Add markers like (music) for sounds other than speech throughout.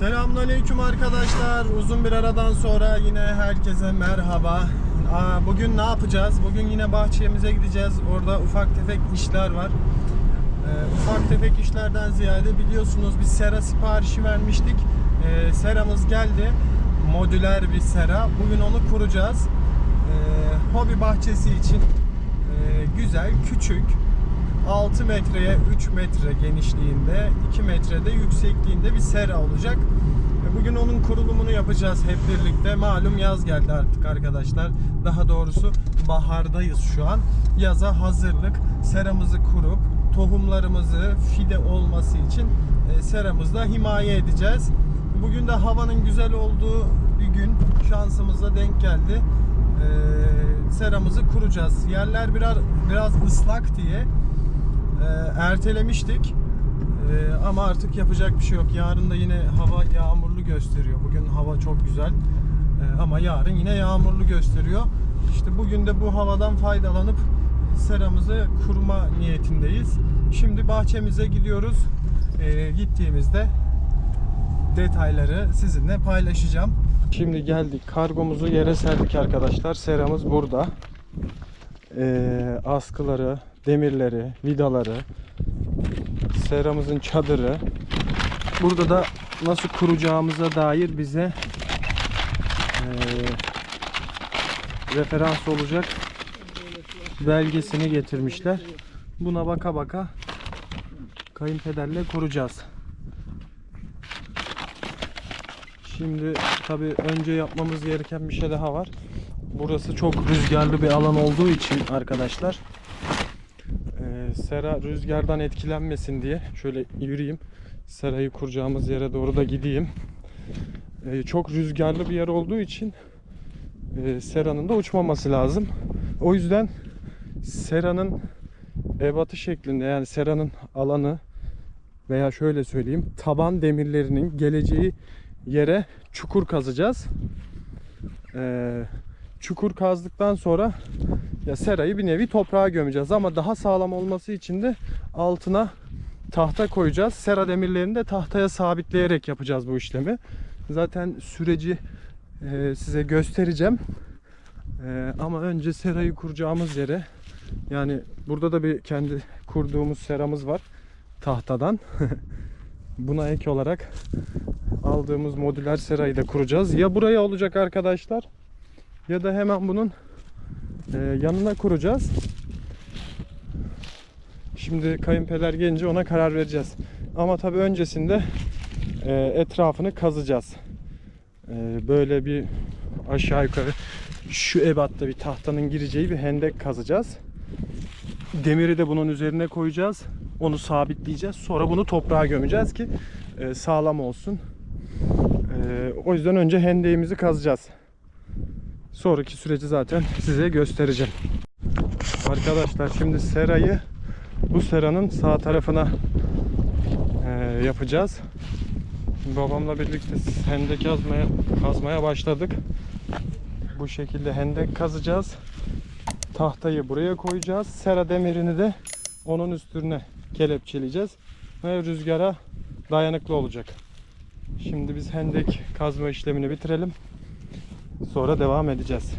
Selamünaleyküm arkadaşlar. Uzun bir aradan sonra yine herkese merhaba. Aa, bugün ne yapacağız? Bugün yine bahçemize gideceğiz. Orada ufak tefek işler var. Ee, ufak tefek işlerden ziyade biliyorsunuz biz sera siparişi vermiştik. Ee, seramız geldi. Modüler bir sera. Bugün onu kuracağız. Ee, hobi bahçesi için e, güzel, küçük, 6 metreye 3 metre genişliğinde 2 metrede yüksekliğinde bir sera olacak. E, Bugün onun kurulumunu yapacağız hep birlikte. Malum yaz geldi artık arkadaşlar. Daha doğrusu bahardayız şu an. Yaza hazırlık. Seramızı kurup tohumlarımızı fide olması için e, seramızda himaye edeceğiz. Bugün de havanın güzel olduğu bir gün şansımıza denk geldi. E, seramızı kuracağız. Yerler biraz biraz ıslak diye e, ertelemiştik. E, ama artık yapacak bir şey yok. Yarın da yine hava yağmurlu gösteriyor. Bugün hava çok güzel. E, ama yarın yine yağmurlu gösteriyor. İşte bugün de bu havadan faydalanıp seramızı kurma niyetindeyiz. Şimdi bahçemize gidiyoruz. E, gittiğimizde detayları sizinle paylaşacağım. Şimdi geldik. Kargomuzu yere serdik arkadaşlar. Seramız burada. Ee, askıları, demirleri, vidaları, seramızın çadırı. Burada da nasıl kuracağımıza dair bize ee, referans olacak belgesini getirmişler. Buna baka baka kayınpederle kuracağız. Şimdi tabi önce yapmamız gereken bir şey daha var. Burası çok rüzgarlı bir alan olduğu için arkadaşlar sera rüzgardan etkilenmesin diye şöyle yürüyeyim. Serayı kuracağımız yere doğru da gideyim. Eee, çok rüzgarlı bir yer olduğu için eee, seranın da uçmaması lazım. O yüzden seranın ebatı şeklinde yani seranın alanı veya şöyle söyleyeyim taban demirlerinin geleceği yere çukur kazacağız. Ee, çukur kazdıktan sonra ya serayı bir nevi toprağa gömeceğiz ama daha sağlam olması için de altına tahta koyacağız. Sera demirlerini de tahtaya sabitleyerek yapacağız bu işlemi. Zaten süreci e, size göstereceğim. E, ama önce serayı kuracağımız yere yani burada da bir kendi kurduğumuz seramız var tahtadan. (laughs) Buna ek olarak aldığımız modüler serayı da kuracağız. Ya buraya olacak arkadaşlar ya da hemen bunun e, yanına kuracağız. Şimdi kayınpeder gelince ona karar vereceğiz. Ama tabii öncesinde e, etrafını kazacağız. E, böyle bir aşağı yukarı şu ebatta bir tahtanın gireceği bir hendek kazacağız. Demiri de bunun üzerine koyacağız. Onu sabitleyeceğiz. Sonra bunu toprağa gömeceğiz ki e, sağlam olsun. E, o yüzden önce hendeğimizi kazacağız. Sonraki süreci zaten size göstereceğim. Arkadaşlar şimdi serayı bu seranın sağ tarafına e, yapacağız. Babamla birlikte hendek kazmaya, kazmaya başladık. Bu şekilde hendek kazacağız. Tahtayı buraya koyacağız. Sera demirini de onun üstüne kelepçeleyeceğiz. Ve rüzgara dayanıklı olacak. Şimdi biz hendek kazma işlemini bitirelim. Sonra devam edeceğiz.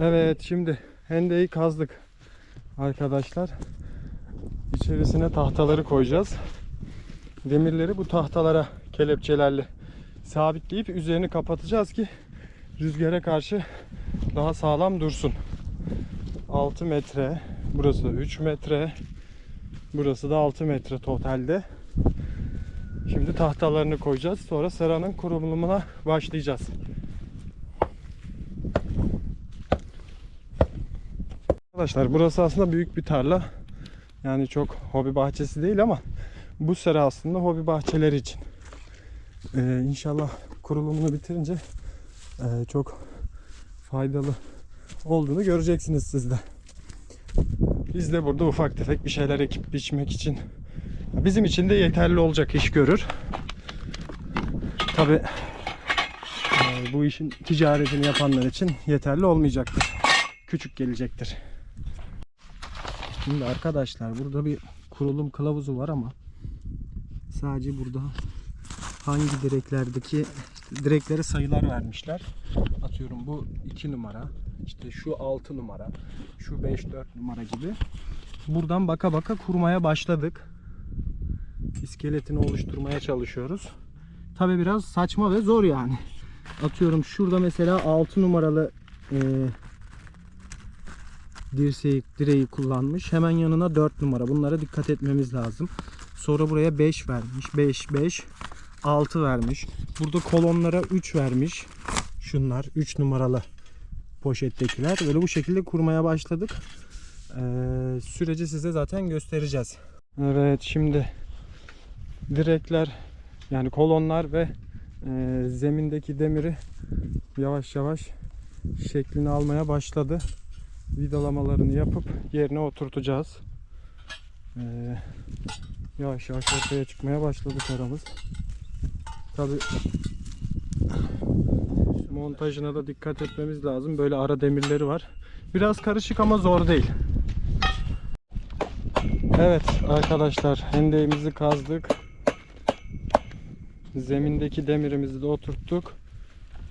Evet şimdi hendeyi kazdık arkadaşlar. İçerisine tahtaları koyacağız. Demirleri bu tahtalara kelepçelerle sabitleyip üzerini kapatacağız ki rüzgara karşı daha sağlam dursun. 6 metre, burası 3 metre, burası da 6 metre totalde. Şimdi tahtalarını koyacağız. Sonra seranın kurulumuna başlayacağız. Arkadaşlar burası aslında büyük bir tarla. Yani çok hobi bahçesi değil ama bu sera aslında hobi bahçeleri için. Ee, inşallah kurulumunu bitirince e, çok faydalı olduğunu göreceksiniz siz de. Biz de burada ufak tefek bir şeyler ekip biçmek için bizim için de yeterli olacak iş görür. Tabi bu işin ticaretini yapanlar için yeterli olmayacaktır. Küçük gelecektir. Şimdi arkadaşlar burada bir kurulum kılavuzu var ama sadece burada hangi direklerdeki direklere sayılar vermişler. Atıyorum bu 2 numara, işte şu 6 numara, şu 5-4 numara gibi. Buradan baka baka kurmaya başladık. İskeletini oluşturmaya çalışıyoruz. Tabi biraz saçma ve zor yani. Atıyorum şurada mesela 6 numaralı dirseği, direği kullanmış. Hemen yanına 4 numara. Bunlara dikkat etmemiz lazım. Sonra buraya 5 vermiş. 5, 5, 6 vermiş. Burada kolonlara 3 vermiş. Şunlar 3 numaralı poşettekiler. Böyle bu şekilde kurmaya başladık. Ee, süreci size zaten göstereceğiz. Evet şimdi direkler yani kolonlar ve e, zemindeki demiri yavaş yavaş şeklini almaya başladı vidalamalarını yapıp yerine oturtacağız. Ee, yavaş yavaş ortaya çıkmaya başladı aramız. Tabi montajına da dikkat etmemiz lazım. Böyle ara demirleri var. Biraz karışık ama zor değil. Evet arkadaşlar hendeğimizi kazdık. Zemindeki demirimizi de oturttuk.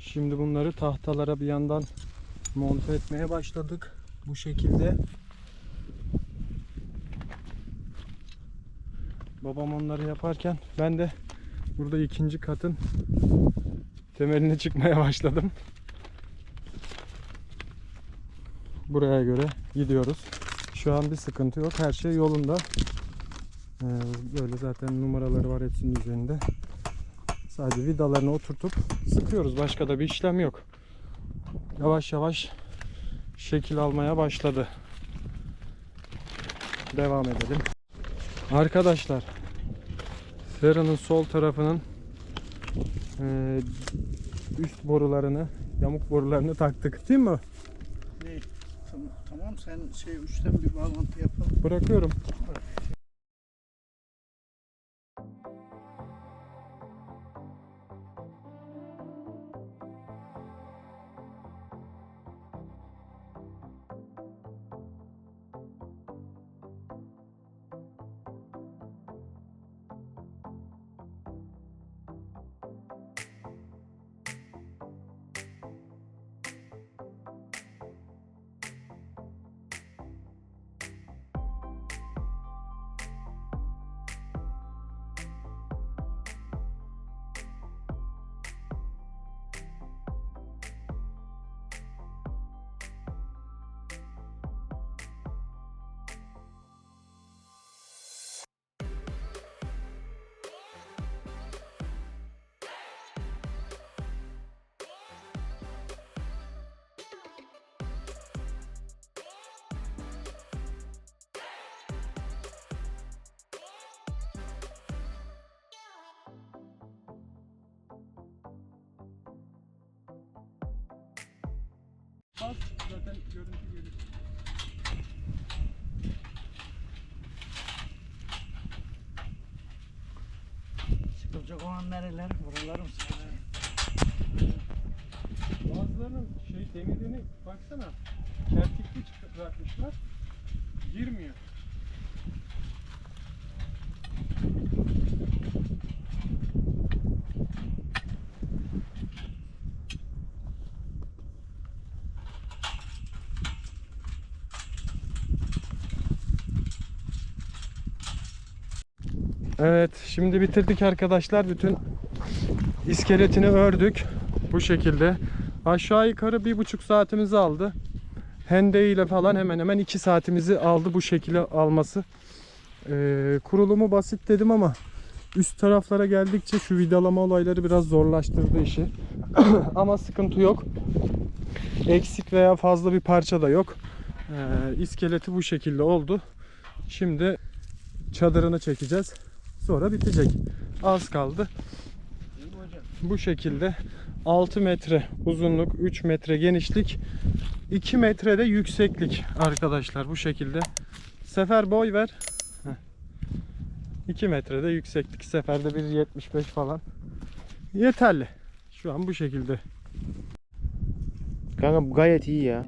Şimdi bunları tahtalara bir yandan monte etmeye başladık. Bu şekilde. Babam onları yaparken ben de burada ikinci katın temeline çıkmaya başladım. Buraya göre gidiyoruz. Şu an bir sıkıntı yok. Her şey yolunda. Ee, böyle zaten numaraları var hepsinin üzerinde. Sadece vidalarını oturtup sıkıyoruz. Başka da bir işlem yok. Yavaş yavaş şekil almaya başladı. Devam edelim. Arkadaşlar seranın sol tarafının e, üst borularını yamuk borularını taktık değil mi? Ne? Tamam, tamam sen şey üçten bir bağlantı yapalım. Bırakıyorum. Bas zaten görüntü gelir. Sıkılacak olan nereler? Buralar mı sıkılacak? Bazılarının şey demirini baksana kertikli çıkıp bırakmışlar. Girmiyor. Evet şimdi bitirdik arkadaşlar. Bütün iskeletini ördük. Bu şekilde. Aşağı yukarı bir buçuk saatimizi aldı. Hendeyle falan hemen hemen iki saatimizi aldı bu şekilde alması. Ee, kurulumu basit dedim ama üst taraflara geldikçe şu vidalama olayları biraz zorlaştırdı işi. (coughs) ama sıkıntı yok. Eksik veya fazla bir parça da yok. Ee, iskeleti bu şekilde oldu. Şimdi çadırını çekeceğiz. Sonra bitecek. Az kaldı. Bu şekilde 6 metre uzunluk, 3 metre genişlik, 2 metre de yükseklik arkadaşlar bu şekilde. Sefer boy ver. Heh. 2 metrede yükseklik. Seferde 1.75 falan. Yeterli. Şu an bu şekilde. Kanka bu gayet iyi ya.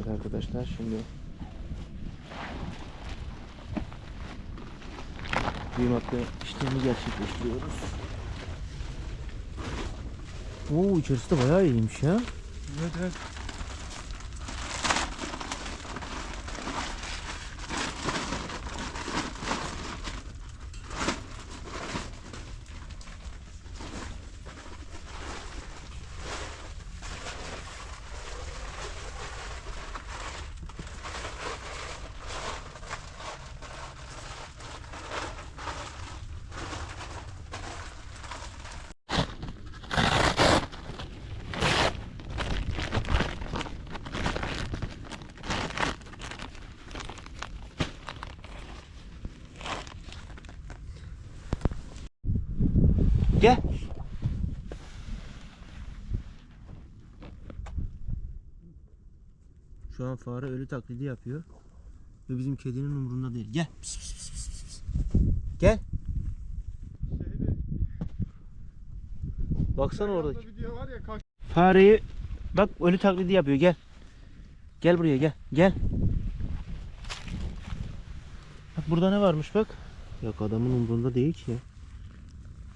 Evet arkadaşlar şimdi hakkı işlemi gerçekleştiriyoruz. Oo içerisi de bayağı iyiymiş ya. Evet evet. Gel. Şu an fare ölü taklidi yapıyor. Ve bizim kedinin umurunda değil. Gel. Pıs, pıs, pıs, pıs, pıs. Gel. Baksana oradaki. video var ya kaç Fareyi bak ölü taklidi yapıyor. Gel. Gel buraya gel. Gel. Bak burada ne varmış bak. Yok adamın umurunda değil ki.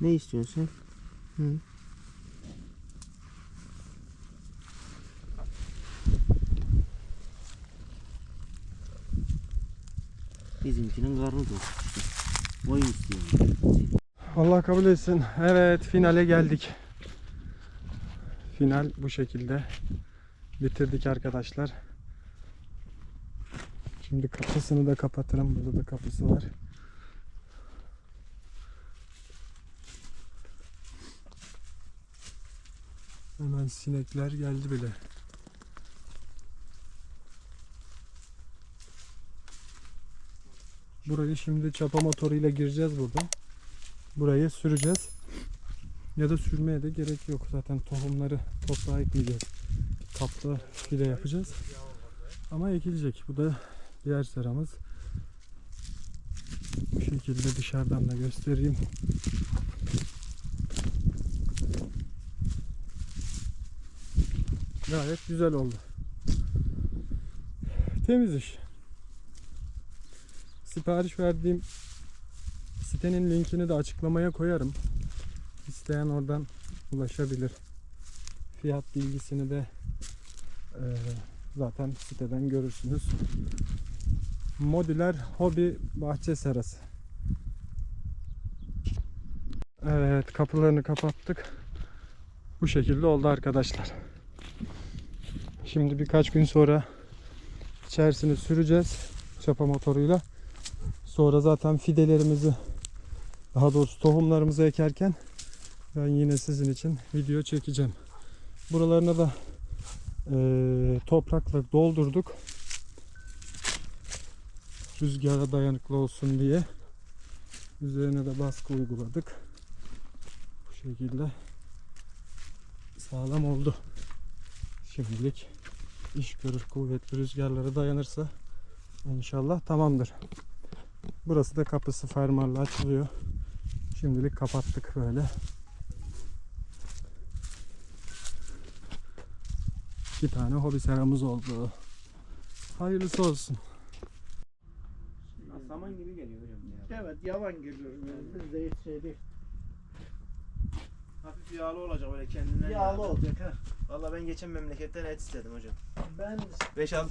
Ne istiyorsun sen? Hı. Bizimkinin karnı doydu. Oyun istiyor. Allah kabul etsin. Evet finale geldik. Final bu şekilde. Bitirdik arkadaşlar. Şimdi kapısını da kapatırım. Burada da kapısı var. Hemen sinekler geldi bile. Burayı şimdi çapa motoruyla gireceğiz buradan. Buraya süreceğiz. Ya da sürmeye de gerek yok. Zaten tohumları toprağa ekleyeceğiz. Kapta file yapacağız. Ama ekilecek. Bu da diğer seramız. Bu şekilde dışarıdan da göstereyim. Gayet güzel oldu. Temiz iş. Sipariş verdiğim sitenin linkini de açıklamaya koyarım. İsteyen oradan ulaşabilir. fiyat bilgisini de e, zaten siteden görürsünüz. Modüler hobi bahçe serası. Evet kapılarını kapattık. Bu şekilde oldu arkadaşlar. Şimdi birkaç gün sonra içerisini süreceğiz çapa motoruyla. Sonra zaten fidelerimizi daha doğrusu tohumlarımızı ekerken ben yine sizin için video çekeceğim. Buralarına da eee, toprakla doldurduk. Rüzgara dayanıklı olsun diye. Üzerine de baskı uyguladık. Bu şekilde sağlam oldu. Şimdilik iş görür kuvvetli rüzgarlara dayanırsa inşallah tamamdır. Burası da kapısı fermuarla açılıyor. Şimdilik kapattık böyle. İki tane hobi seramız oldu. Hayırlısı olsun. Saman gibi geliyor hocam ya. Evet yavan geliyor. Biz de yetişeydik. Hafif yağlı olacak öyle kendinden Yağlı olacak ha. Valla ben geçen memleketten et istedim hocam. Ben 5-6